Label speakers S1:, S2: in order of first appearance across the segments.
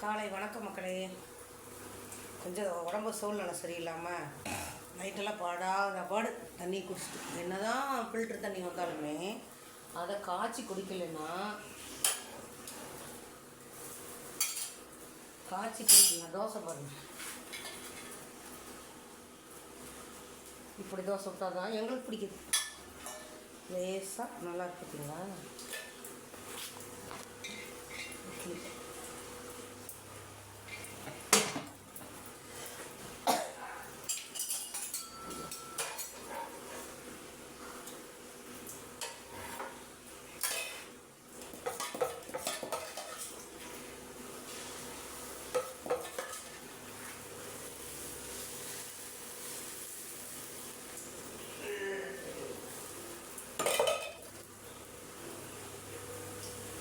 S1: காலை வணக்கம் மக்களே. கொஞ்சம் உடம்பு சூழ்நிலை சரியில்லாமல் நைட்டெல்லாம் பாடாத பாடு தண்ணி குடிச்சிட்டு. என்ன தான் ஃபில்ட்ரு தண்ணி வந்தாலுமே அதை காய்ச்சி குடிக்கலைன்னா காய்ச்சி குடிக்கல தோசை பாருங்க. இப்படி தோசை விட்டா தான் எங்களுக்கு பிடிக்குது. லேசாக நல்லா இருக்குதுங்களா ஓகே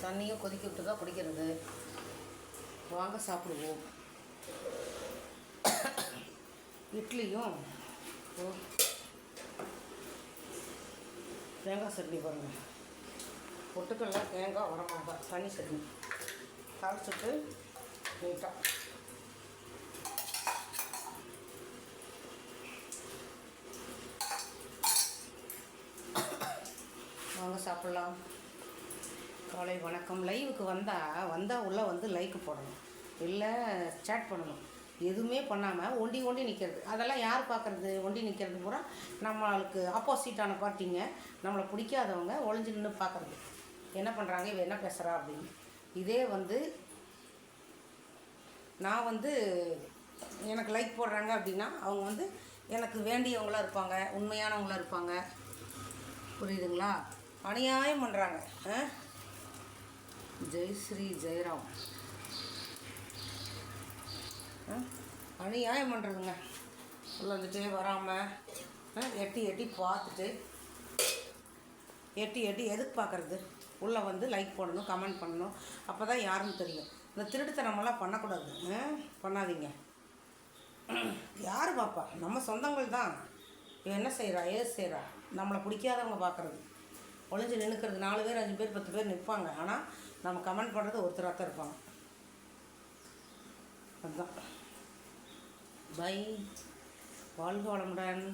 S1: தண்ணியும் கொதிக்க விட்டு தான் குடிக்கிறது. வாங்க சாப்பிடுவோம். இட்லியும் தேங்காய் சட்னி பாருங்கள் பொட்டுக்கல்ல தேங்காய் வரமாட்டா தண்ணி சட்னி. தாளிச்சிட்டு நீட்டாக வாங்க சாப்பிட்லாம். காலை வணக்கம். லைவுக்கு வந்தால் வந்தால் உள்ளே வந்து லைக்கு போடணும். இல்லை சேட் பண்ணணும். எதுவுமே பண்ணாமல் ஒண்டி ஒண்டி நிற்கிறது அதெல்லாம் யார் பார்க்குறது ஒண்டி நிற்கிறது பூரா நம்மளுக்கு ஆப்போசிட்டான பார்ட்டிங்க நம்மளை பிடிக்காதவங்க ஒளிஞ்சு நின்று பார்க்குறது என்ன பண்ணுறாங்க இவ என்ன பேசுகிறா அப்படின்னு. இதே வந்து நான் வந்து எனக்கு லைக் போடுறாங்க அப்படின்னா அவங்க வந்து எனக்கு வேண்டியவங்களா இருப்பாங்க. உண்மையானவங்களா இருப்பாங்க. புரியுதுங்களா? அநியாயம் பண்ணுறாங்க ஆ? ஜெய் ஸ்ரீ ஜெயராம். அநியாயம் பண்ணுறதுங்க உள்ளே வராமல் எட்டி எட்டி பார்த்துட்டு எட்டி எட்டி எதுக்கு பார்க்குறது? உள்ளே வந்து லைக் போடணும் கமெண்ட் பண்ணணும். அப்போ தான் யாருன்னு தெரியும். இந்த திருட்டுத்தனமெல்லாம் பண்ணக்கூடாது. ஆ? பண்ணாதீங்க. யார் பாப்பா? நம்ம சொந்தங்கள் தான். இவன் என்ன செய்கிறா ஏது செய்கிறா நம்மளை பிடிக்காதவங்க பார்க்குறது ஒளிஞ்சு நின்றுக்கிறது நாலு பேர் அஞ்சு பேர் பத்து பேர் நிற்பாங்க ஆனால் நம்ம கமெண்ட் பண்ணுறது ஒருத்தராக தான் இருப்பாங்க. அதுதான் பை வாழ்க வளமுடன்.